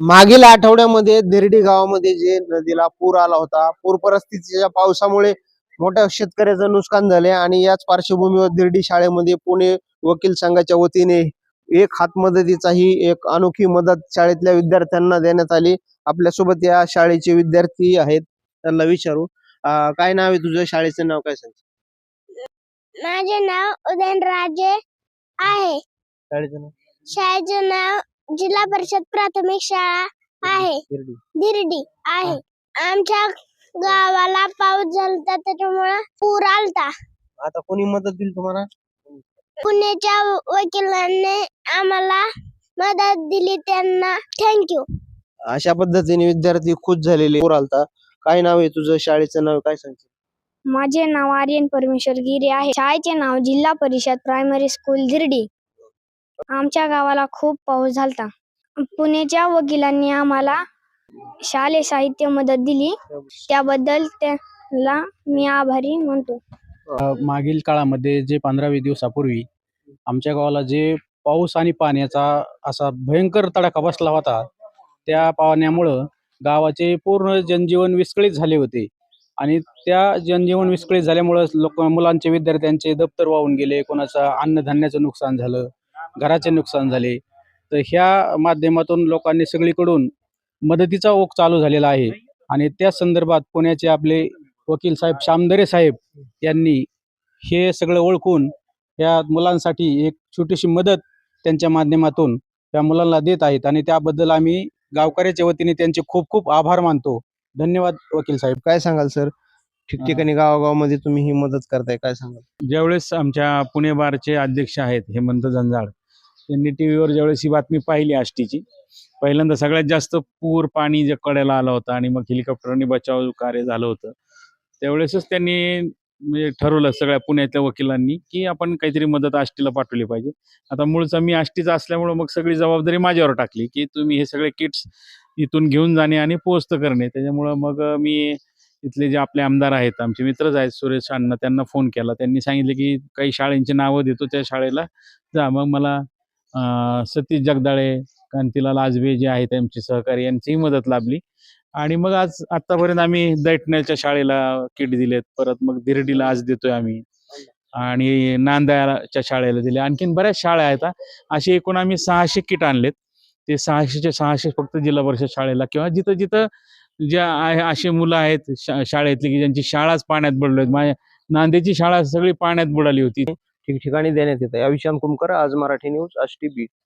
मागील आठवड्यामध्ये दिर्डी गावामध्ये जे नदीला पूर आला होता पूर परिस्थितीच्या पावसामुळे मोठ्या शेतकऱ्याचं नुकसान झाले आणि याच पार्श्वभूमीवर दिर्डी शाळेमध्ये पुणे वकील संघाच्या वतीने एक हात मदतीचाही एक अनोखी मदत शाळेतल्या विद्यार्थ्यांना देण्यात आली. आपल्यासोबत या शाळेचे विद्यार्थी आहेत त्यांना विचारू. काय नाव आहे तुझं? शाळेचं नाव काय सांग? माझे नाव उदयनराजे आहे. शाळेचं नाव? शाळेचे नाव जिल्हा परिषद प्राथमिक शाळा आहे. दिर्डी. दिर्डी. आहे. आमच्या गावाला पाऊस झालता त्याच्यामुळं पूर आलता. आता कोणी मदत दिली तुम्हाला? पुण्याच्या वकिलांनी आम्हाला मदत दिली त्यांना. थँक्यू अशा पद्धतीने विद्यार्थी खुश झालेले पूर आलता. काय नाव आहे तुझं? शाळेचं नाव काय सांगते माझे नाव आर्यन परमेश्वर गिरे आहे. शाळेचे नाव जिल्हा परिषद प्रायमरी स्कूल दिर्डी. आमच्या गावाला खूप पाऊस झालता. पुण्याच्या वकिलांनी आम्हाला शालेय साहित्य मदत दिली. त्याबद्दल त्याला मी आभारी म्हणतो मागील काळामध्ये जे पंधरावी दिवसापूर्वी आमच्या गावाला जे पाऊस आणि पाण्याचा असा भयंकर तडाखा बसला होता त्या पाण्यामुळं गावाचे पूर्ण जनजीवन विस्कळीत झाले होते. आणि त्या जनजीवन विस्कळीत झाल्यामुळं लोक मुलांचे विद्यार्थ्यांचे दप्तर वाहून गेले कोणाचं अन्नधान्याचं नुकसान झालं घराचे नुकसान झाले. तर ह्या माध्यमातून लोकांनी सगळीकडून मदतीचा ओघ चालू झालेला आहे. आणि त्या संदर्भात पुण्याचे आपले वकील साहेब श्यामदरे साहेब यांनी हे सगळं ओळखून या मुलांसाठी एक छोटीशी मदत त्यांच्या माध्यमातून त्या मुलांना देत आहेत. आणि त्याबद्दल आम्ही गावकऱ्याच्या वतीने त्यांचे खूप खूप आभार मानतो. धन्यवाद वकील साहेब. काय सांगाल सर? ठिकठिकाणी गावागावामध्ये तुम्ही ही मदत करताय काय सांगाल? ज्यावेळेस आमच्या पुणे बारचे अध्यक्ष आहेत हेमंत जंजाळ त्यांनी टी व्हीवर ज्यावेळेस ही बातमी पाहिली आष्टीची पहिल्यांदा सगळ्यात जास्त पूर पाणी जे कड्याला आलं होतं आणि मग हेलिकॉप्टरने बचाव कार्य झालं होतं त्यावेळेसच त्यांनी म्हणजे ठरवलं सगळ्या पुण्यातल्या वकिलांनी की आपण काहीतरी मदत आष्टीला पाठवली पाहिजे. आता मूळचा मी आष्टीचा असल्यामुळं मग सगळी जबाबदारी माझ्यावर टाकली की तुम्ही हे सगळे किट्स इथून घेऊन जाणे आणि पोहोचतं करणे. त्याच्यामुळं मग मी इथले जे आपले आमदार आहेत आमचे मित्रच आहेत सुरेश अण्णा त्यांना फोन केला. त्यांनी सांगितले की काही शाळेंची नावं देतो त्या शाळेला. जा मग मला सतीश जगदाळे कांतीलाल आजबे जे आहेत आमचे सहकारी यांचीही मदत लाभली. आणि मग आज आतापर्यंत आम्ही दैठण्याच्या शाळेला किट दिलेत. परत मग दिर्डीला आज देतोय आम्ही. आणि नांदाच्या शाळेला दिले. आणखीन बऱ्याच शाळा आहेत असे एकूण आम्ही सहाशे किट आणलेत. ते सहाशेचे सहाशे फक्त जिल्हा परिषद शाळेला किंवा जिथं जिथं ज्या आहे असे मुलं आहेत शा शाळेतली की ज्यांची शाळाच पाण्यात बुडली आहेत. माझ्या नांदेची शाळा सगळी पाण्यात बुडाली होती. ठिकठिकाणी देण्यात येतं. आहे अविशाम कुमकर आज मराठी न्यूज आष्टी बीट